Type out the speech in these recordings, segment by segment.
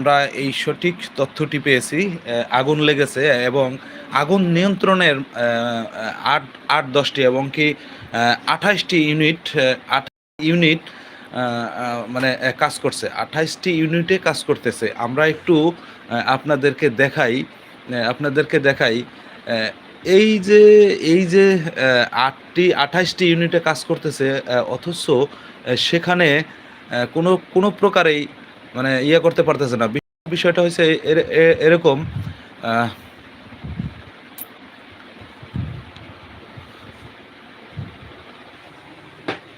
আমরা এই সঠিক তথ্যটি পেয়েছি আগুন লেগেছে এবং আগুন নিয়ন্ত্রণের আট আট দশটি এবং কি আঠাশটি ইউনিট আট ইউনিট মানে কাজ করছে। আঠাইশটি ইউনিটে কাজ করতেছে। আমরা একটু আপনাদেরকে দেখাই আপনাদেরকে দেখাই এই যে এই যে আটটি, আঠাইশটি ইউনিটে কাজ করতেছে অথচ সেখানে কোনো কোনো প্রকারেই মানে ইয়ে করতে পারতেছে না। বিষয়টা হয়েছে এরকম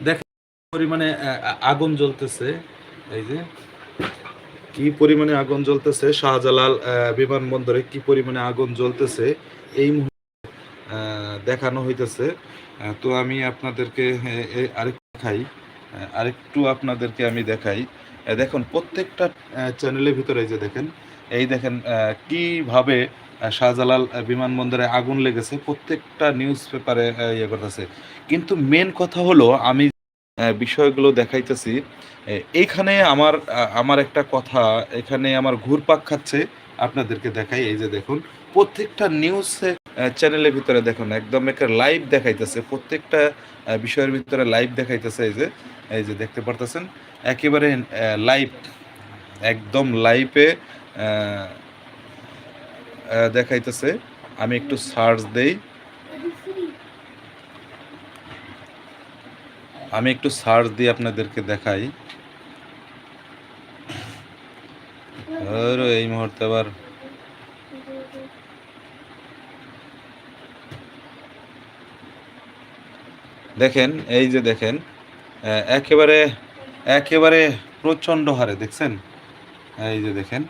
দেখেন পরিমাণে আগুন জ্বলতেছে। এই যে কি পরিমাণে আগুন জ্বলতেছে শাহজালাল বিমানবন্দরে কি পরিমাণে আগুন জ্বলতেছে এই মুহূর্তে দেখানো হইতেছে। তো আমি আপনাদেরকে আহ, এ- আরেকটু আপনাদেরকে আমি দেখাই। দেখুন, প্রত্যেকটা চ্যানেলের ভিতরে যে দেখেন, এই দেখেন কীভাবে শাহজালাল বিমানবন্দরে আগুন লেগেছে, প্রত্যেকটা নিউজ পেপারে ইয়ে করতেছে। কিন্তু মেন কথা হলো, আমি বিষয়গুলো দেখাইতেছি এইখানে আমার আমার একটা কথা, এখানে আমার ঘুরপাক খাচ্ছে, আপনাদেরকে দেখাই, এই যে দেখুন, প্রত্যেকটা নিউজ চ্যানেলের ভিতরে দেখুন, একদম একটা লাইভ দেখাইতেছে, প্রত্যেকটা বিষয়ের ভিতরে লাইভ দেখাইতেছে এই যে এই যে দেখতে পারতেছেন, একেবারে লাইভ একদম লাইভে দেখাইতেছে। আমি একটু সার্চ দেই। আমি একটু সার্চ দিয়ে আপনাদেরকে দেখাই। এই মুহূর্তে আবার দেখেন এই যে দেখেন একেবারে একেবারে প্রচণ্ড হারে দেখছেন? এই যে দেখেন